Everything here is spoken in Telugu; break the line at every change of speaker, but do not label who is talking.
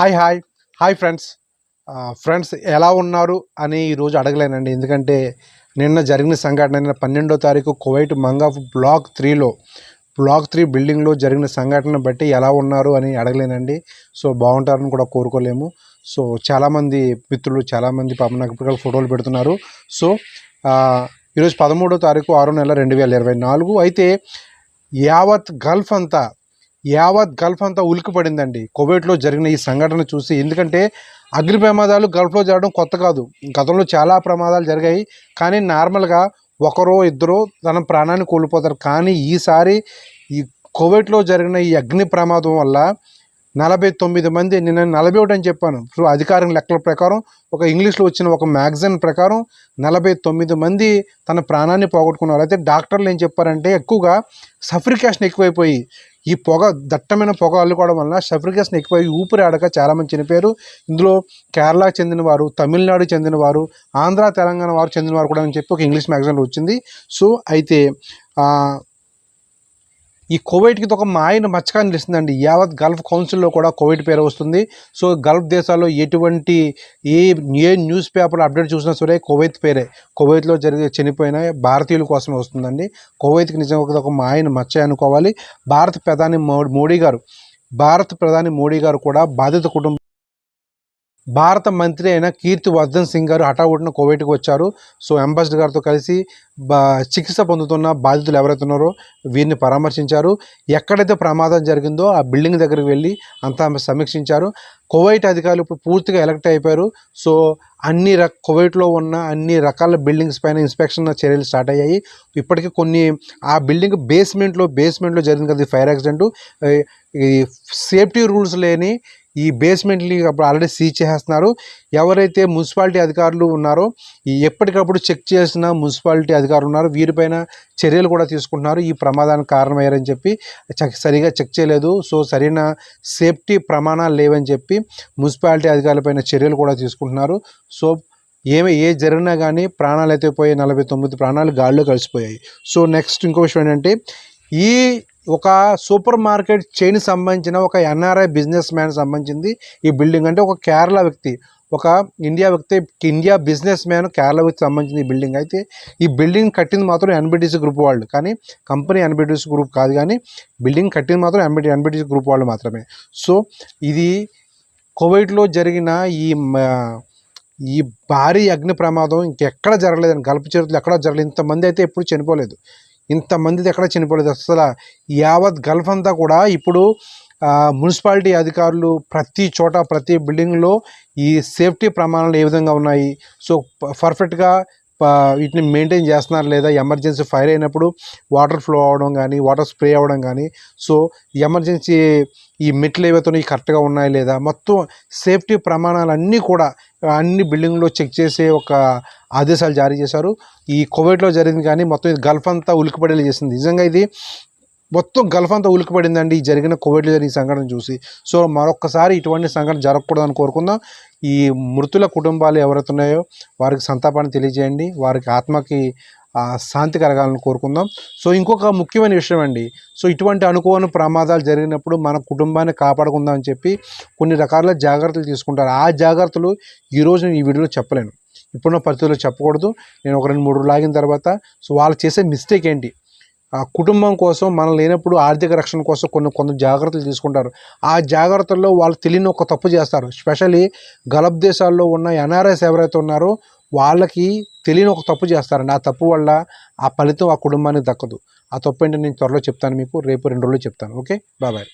Hi hi. Hi friends. Friends ఎలా ఉన్నారు అని ఈరోజు అడగలేనండి. ఎందుకంటే నిన్న జరిగిన సంఘటన నిన్న పన్నెండో తారీఖు కువైట్ మంగాఫ్ బ్లాక్ త్రీలో బ్లాక్ త్రీ బిల్డింగ్లో జరిగిన సంఘటన బట్టి ఎలా ఉన్నారు అని అడగలేనండి. సో బాగుంటారని కూడా కోరుకోలేము. సో చాలామంది మిత్రులు చాలామంది పాప నాకు ఫోటోలు పెడుతున్నారు. సో ఈరోజు పదమూడో తారీఖు ఆరో నెల రెండు వేల ఇరవై నాలుగు. అయితే యావత్ గల్ఫ్ అంతా యావత్ గల్ఫ్ అంతా ఉలికి పడిందండి కువైట్లో జరిగిన ఈ సంఘటన చూసి ఎందుకంటే అగ్ని ప్రమాదాలు గల్ఫ్లో జరగడం కొత్త కాదు. గతంలో చాలా ప్రమాదాలు జరిగాయి. కానీ నార్మల్గా ఒకరో ఇద్దరో తన ప్రాణాన్ని కోల్పోతారు. కానీ ఈసారి ఈ కోవిడ్లో జరిగిన ఈ అగ్ని ప్రమాదం వల్ల నలభై తొమ్మిది మంది నేను నలభై ఒకటి అని చెప్పాను. సో అధికారిక లెక్కల ప్రకారం ఒక ఇంగ్లీష్లో వచ్చిన ఒక మ్యాగజైన్ ప్రకారం నలభై తొమ్మిది మంది తన ప్రాణాన్ని పోగొట్టుకున్నారు. అయితే డాక్టర్లు ఏం చెప్పారంటే ఎక్కువగా సఫ్రికేషన్ ఎక్కువైపోయి ఈ పొగ దట్టమైన పొగ అల్లుకోవడం వలన సఫ్రికేషన్ ఎక్కువై ఊపిరి ఆడక చాలామంది చనిపోయారు. ఇందులో కేరళ చెందినవారు తమిళనాడు చెందినవారు ఆంధ్ర తెలంగాణ వారు చెందినవారు కూడా అని చెప్పి ఒక ఇంగ్లీష్ మ్యాగజైన్లో వచ్చింది. సో అయితే ఈ కోవిడ్కి ఒక మాయన మచ్చగా నిలుస్తుందండి యావత్ గల్ఫ్ కౌన్సిల్లో కూడా కోవిడ్ పేరు వస్తుంది. సో గల్ఫ్ దేశాల్లో ఎటువంటి ఏ ఏ న్యూస్ పేపర్ అప్డేట్ చూసినా సరే కోవైత్ పేరే. కోవైత్లో జరిగే చనిపోయిన భారతీయుల కోసమే వస్తుందండి. కోవైత్కి నిజంగా ఒక మాయన మచ్చ అనుకోవాలి. భారత ప్రధాని మో- మోడీ గారు భారత ప్రధాని మోడీ గారు కూడా బాధిత కుటుంబం భారత మంత్రి అయిన కీర్తి వర్ధన్ సింగ్ గారు హఠావుడిన కోవిడ్కి వచ్చారు. సో అంబాసిడర్ గారితో కలిసి బా చికిత్స పొందుతున్న బాధితులు ఎవరైతే ఉన్నారో వీరిని పరామర్శించారు. ఎక్కడైతే ప్రమాదం జరిగిందో ఆ బిల్డింగ్ దగ్గరికి వెళ్ళి అంతా సమీక్షించారు. కువైట్ అధికారులు ఇప్పుడు పూర్తిగా ఎలక్ట్ అయిపోయారు. సో అన్ని రక కువైట్లో ఉన్న అన్ని రకాల బిల్డింగ్స్ పైన ఇన్స్పెక్షన్ చర్యలు స్టార్ట్ అయ్యాయి. ఇప్పటికీ కొన్ని ఆ బిల్డింగ్ బేస్మెంట్లో బేస్మెంట్లో జరిగింది కదా ఫైర్ యాక్సిడెంట్. ఈ సేఫ్టీ రూల్స్ లేని ఈ బేస్మెంట్ని అప్పుడు ఆల్రెడీ సీజ్ చేసేస్తున్నారు. ఎవరైతే మున్సిపాలిటీ అధికారులు ఉన్నారో ఎప్పటికప్పుడు చెక్ చేసిన మున్సిపాలిటీ అధికారులు ఉన్నారో. వీరిపైన చర్యలు కూడా తీసుకుంటున్నారు. ఈ ప్రమాదానికి కారణమయ్యారని చెప్పి సరిగా చెక్ చేయలేదు. సో సరైన సేఫ్టీ ప్రమాణాలు లేవని చెప్పి మున్సిపాలిటీ అధికారులపైన చర్యలు కూడా తీసుకుంటున్నారు. సో ఏమి ఏ జరిగినా కానీ ప్రాణాలు అయితే పోయి నలభై తొమ్మిది ప్రాణాలు గాల్లో కలిసిపోయాయి. సో నెక్స్ట్ ఇంకో విషయం ఏంటంటే ఈ ఒక సూపర్ మార్కెట్ చైన్ సంబంధించిన ఒక ఎన్ఆర్ఐ బిజినెస్ మ్యాన్ సంబంధించింది. ఈ బిల్డింగ్ అంటే ఒక కేరళ వ్యక్తి ఒక ఇండియా వ్యక్తి ఇండియా బిజినెస్ మ్యాన్ కేరళ వ్యక్తి సంబంధించిన ఈ బిల్డింగ్. అయితే ఈ బిల్డింగ్ కట్టింది మాత్రం ఎన్బిటిసి గ్రూప్ వాళ్ళు. కానీ కంపెనీ ఎన్బిటిసి గ్రూప్ కాదు కానీ బిల్డింగ్ కట్టింది మాత్రం ఎన్బిటి ఎన్బిటిసి గ్రూప్ వాళ్ళు మాత్రమే. సో ఇది కువైట్లో జరిగిన ఈ ఈ భారీ అగ్ని ప్రమాదం ఇంకెక్కడ జరగలేదని గల్ప చరిత్రలో ఎక్కడ జరగలేదు ఇంతమంది అయితే ఎప్పుడు చనిపోలేదు. ఇంతమంది ఎక్కడ చనిపోలేదు. అసలు యావత్ గల్ఫ్ అంతా కూడా ఇప్పుడు మున్సిపాలిటీ అధికారులు ప్రతి చోట ప్రతి బిల్డింగ్లో ఈ సేఫ్టీ ప్రమాణాలు ఏ విధంగా ఉన్నాయి. సో పర్ఫెక్ట్గా వీటిని మెయింటైన్ చేస్తున్నారు లేదా ఎమర్జెన్సీ ఫైర్ అయినప్పుడు వాటర్ ఫ్లో అవ్వడం కానీ వాటర్ స్ప్రే అవ్వడం కానీ సో ఎమర్జెన్సీ ఈ మెట్లు ఏవైతే కరెక్ట్గా ఉన్నాయి లేదా మొత్తం సేఫ్టీ ప్రమాణాలన్నీ కూడా అన్ని బిల్డింగ్లో చెక్ చేసే ఒక ఆదేశాలు జారీ చేశారు. ఈ కోవిడ్లో జరిగింది కానీ మొత్తం ఇది గల్ఫ్ అంతా ఉలికిపడేలా చేసింది. నిజంగా ఇది మొత్తం గల్ఫ్ అంతా ఉలికిపడిందండి ఈ జరిగిన కోవిడ్లో జరిగిన సంఘటన చూసి. సో మరొకసారి ఇటువంటి సంఘటన జరగకూడదని కోరుకుందాం. ఈ మృతుల కుటుంబాలు ఎవరైతే ఉన్నాయో వారికి సంతాపాన్ని తెలియజేయండి. వారికి ఆత్మకి శాంతి కలగాలని కోరుకుందాం. సో ఇంకొక ముఖ్యమైన విషయం అండి. సో ఇటువంటి అనుకోని ప్రమాదాలు జరిగినప్పుడు మన కుటుంబాన్ని కాపాడుకుందాం అని చెప్పి కొన్ని రకాల జాగ్రత్తలు తీసుకుంటారు. ఆ జాగ్రత్తలు ఈరోజు నేను ఈ వీడియోలో చెప్పలేను. ఇప్పుడున్న పరిస్థితుల్లో చెప్పకూడదు. నేను ఒక రెండు మూడు లాగిన తర్వాత సో వాళ్ళు చేసే మిస్టేక్ ఏంటి? ఆ కుటుంబం కోసం మనం లేనప్పుడు ఆర్థిక రక్షణ కోసం కొన్ని కొన్ని జాగ్రత్తలు తీసుకుంటారు. ఆ జాగ్రత్తల్లో వాళ్ళు తెలియని ఒక తప్పు చేస్తారు. స్పెషల్లీ గలబ్ దేశాల్లో ఉన్న ఎన్ఆర్ఎస్ ఎవరైతే ఉన్నారో వాళ్ళకి తెలియని ఒక తప్పు చేస్తారండి. ఆ తప్పు వల్ల ఆ ఫలితం ఆ కుటుంబానికి దక్కదు. ఆ తప్పు ఏంటో నేను త్వరలో చెప్తాను మీకు. రేపు రెండు రోజులు చెప్తాను. ఓకే? బాయ్.